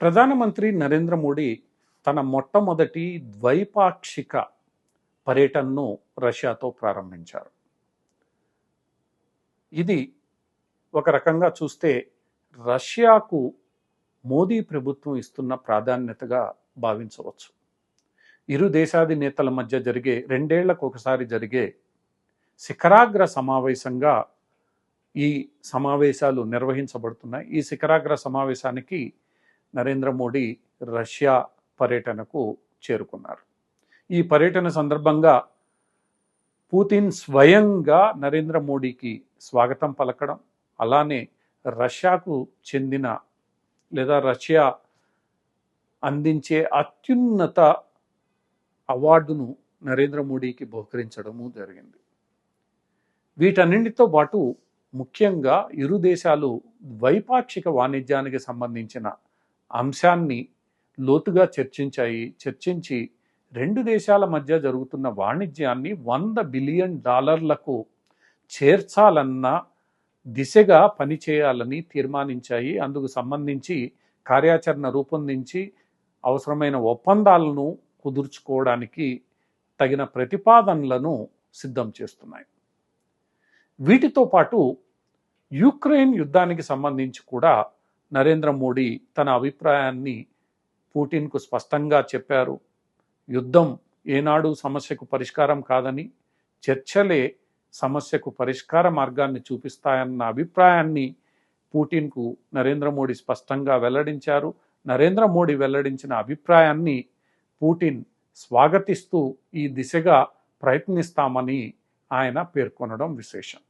ప్రధానమంత్రి నరేంద్ర మోడీ తన మొట్టమొదటి ద్వైపాక్షిక పర్యటనను రష్యాతో ప్రారంభించారు. ఇది ఒక రకంగా చూస్తే రష్యాకు మోదీ ప్రభుత్వం ఇస్తున్న ప్రాధాన్యతగా భావించవచ్చు. ఇరు దేశాధినేతల మధ్య జరిగే రెండేళ్ళకు ఒకసారి జరిగే శిఖరాగ్ర సమావేశంగా ఈ సమావేశాలు నిర్వహించబడుతున్నాయి. ఈ శిఖరాగ్ర సమావేశానికి నరేంద్ర మోడీ రష్యా పర్యటనకు చేరుకున్నారు. ఈ పర్యటన సందర్భంగా పుతిన్ స్వయంగా నరేంద్ర మోడీకి స్వాగతం పలకడం అలానే రష్యాకు చెందిన లేదా రష్యా అందించే అత్యున్నత అవార్డును నరేంద్ర మోడీకి బహుకరించడము జరిగింది. వీటన్నింటితో పాటు ముఖ్యంగా ఇరు దేశాలు ద్వైపాక్షిక వాణిజ్యానికి సంబంధించిన అంశాన్ని లోతుగా చర్చించాయి చర్చించి రెండు దేశాల మధ్య జరుగుతున్న వాణిజ్యాన్ని వంద బిలియన్ డాలర్లకు చేర్చాలన్న దిశగా పనిచేయాలని తీర్మానించాయి. అందుకు సంబంధించి కార్యాచరణ రూపొందించి అవసరమైన ఒప్పందాలను కుదుర్చుకోవడానికి తగిన ప్రతిపాదనలను సిద్ధం చేస్తున్నాయి. వీటితో పాటు యుక్రెయిన్ యుద్ధానికి సంబంధించి కూడా నరేంద్ర మోడీ తన అభిప్రాయాన్ని పుటిన్కు స్పష్టంగా చెప్పారు. యుద్ధం ఏనాడు సమస్యకు పరిష్కారం కాదని చర్చలే సమస్యకు పరిష్కార మార్గాన్ని చూపిస్తాయన్న అభిప్రాయాన్ని పుటిన్కు నరేంద్ర మోడీ స్పష్టంగా వెల్లడించారు. నరేంద్ర మోడీ వెల్లడించిన అభిప్రాయాన్ని పుటిన్ స్వాగతిస్తూ ఈ దిశగా ప్రయత్నిస్తామని ఆయన పేర్కొనడం విశేషం.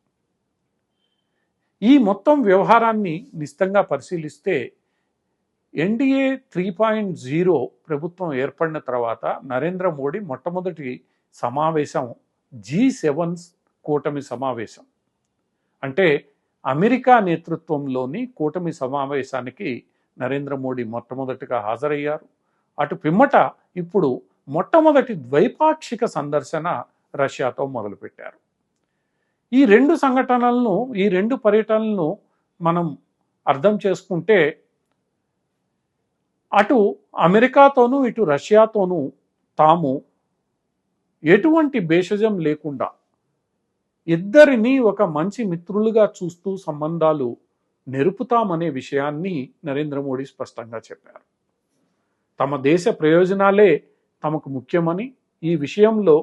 ఈ మొత్తం వ్యవహారాన్ని నిశ్చితంగా పరిశీలిస్తే ఎన్డీఏ త్రీ పాయింట్ జీరో ప్రభుత్వం ఏర్పడిన తర్వాత నరేంద్ర మోడీ మొట్టమొదటి సమావేశం జీ సెవెన్ కూటమి సమావేశం. అంటే అమెరికా నేతృత్వంలోని కూటమి సమావేశానికి నరేంద్ర మోడీ మొట్టమొదటిగా హాజరయ్యారు. అటు పిమ్మట ఇప్పుడు మొట్టమొదటి ద్వైపాక్షిక సందర్శన రష్యాతో మొదలుపెట్టారు. ఈ రెండు సంఘటనలను ఈ రెండు పర్యటనలను మనం అర్థం చేసుకుంటే అటు అమెరికాతోనూ ఇటు రష్యాతోనూ తాము ఎటువంటి భేషజం లేకుండా ఇద్దరిని ఒక మంచి మిత్రులుగా చూస్తూ సంబంధాలు నెరుపుతామనే విషయాన్ని నరేంద్ర మోడీ స్పష్టంగా చెప్పారు. తమ దేశ ప్రయోజనాలే తమకు ముఖ్యమని ఈ విషయంలో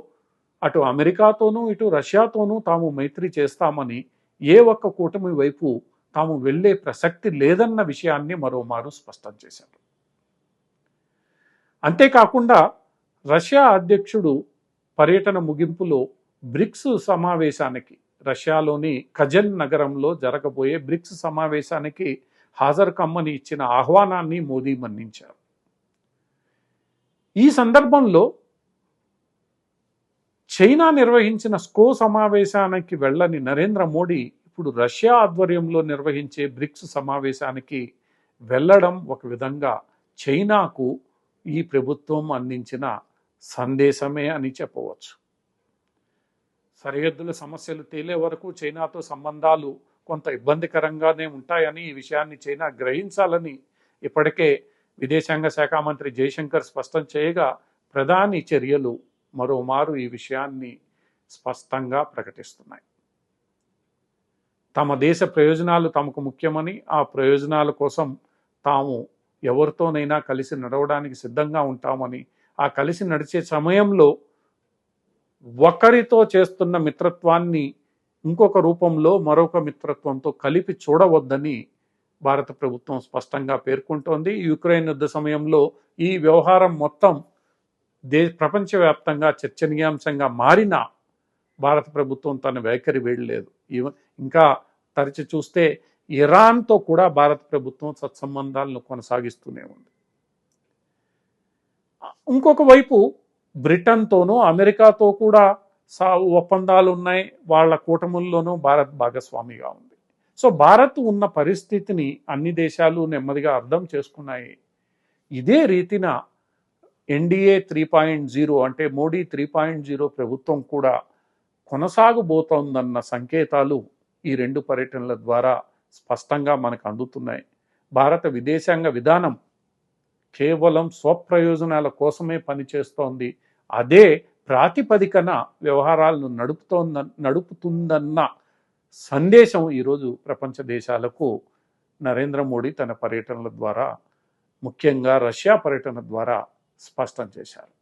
అటు అమెరికాతోనూ ఇటు రష్యాతోనూ తాము మైత్రి చేస్తామని ఏ ఒక్క కూటమి వైపు తాము వెళ్ళే ప్రసక్తి లేదన్న విషయాన్ని మరోమారు స్పష్టం చేశారు. అంతేకాకుండా రష్యా అధ్యక్షుడు పర్యటన ముగింపులో బ్రిక్స్ సమావేశానికి రష్యాలోని కజన్ నగరంలో జరగబోయే బ్రిక్స్ సమావేశానికి హాజరు కమ్మని ఇచ్చిన ఆహ్వానాన్ని మోదీ మన్నించారు. ఈ సందర్భంలో చైనా నిర్వహించిన స్కో సమావేశానికి వెళ్ళని నరేంద్ర మోడీ ఇప్పుడు రష్యా ఆధ్వర్యంలో నిర్వహించే బ్రిక్స్ సమావేశానికి వెళ్ళడం ఒక విధంగా చైనాకు ఈ ప్రభుత్వం అందించిన సందేశమే అని చెప్పవచ్చు. సరిహద్దుల సమస్యలు తేలే వరకు చైనాతో సంబంధాలు కొంత ఇబ్బందికరంగానే ఉంటాయని ఈ విషయాన్ని చైనా గ్రహించాలని ఇప్పటికే విదేశాంగ శాఖ మంత్రి జయశంకర్ స్పష్టం చేయగా ప్రధాని చర్యలు మరోమారు ఈ విషయాన్ని స్పష్టంగా ప్రకటిస్తున్నాయి. తమ దేశ ప్రయోజనాలు తమకు ముఖ్యమని ఆ ప్రయోజనాల కోసం తాము ఎవరితోనైనా కలిసి నడవడానికి సిద్ధంగా ఉంటామని ఆ కలిసి నడిచే సమయంలో ఒకరితో చేస్తున్న మిత్రత్వాన్ని ఇంకొక రూపంలో మరొక మిత్రత్వంతో కలిపి చూడవద్దని భారత ప్రభుత్వం స్పష్టంగా పేర్కొంటోంది. యుక్రెయిన్ యుద్ధ సమయంలో ఈ వ్యవహారం మొత్తం దే ప్రపంచవ్యాప్తంగా చర్చనీయాంశంగా మారిన భారత ప్రభుత్వం తన వైఖరి వేయలేదు ఇంకా తరచి చూస్తే ఇరాన్తో కూడా భారత ప్రభుత్వం సత్సంబంధాలను కొనసాగిస్తూనే ఉంది. ఇంకొక వైపు బ్రిటన్తోనూ అమెరికాతో కూడా సా ఒప్పందాలు ఉన్నాయి. వాళ్ళ కూటముల్లోనూ భారత్ భాగస్వామిగా ఉంది. సో భారత్ ఉన్న పరిస్థితిని అన్ని దేశాలు నెమ్మదిగా అర్థం చేసుకున్నాయి. ఇదే రీతిన ఎన్డీఏ త్రీ పాయింట్ జీరో అంటే మోడీ త్రీ పాయింట్ జీరో ప్రభుత్వం కూడా కొనసాగబోతోందన్న సంకేతాలు ఈ రెండు పర్యటనల ద్వారా స్పష్టంగా మనకు అందుతున్నాయి. భారత విదేశాంగ విధానం కేవలం స్వప్రయోజనాల కోసమే పనిచేస్తోంది. అదే ప్రాతిపదికన వ్యవహారాలను నడుపుతోంద నడుపుతుందన్న సందేశం ఈరోజు ప్రపంచ దేశాలకు నరేంద్ర మోడీ తన పర్యటనల ద్వారా ముఖ్యంగా రష్యా పర్యటన ద్వారా స్పష్టం చేశారు.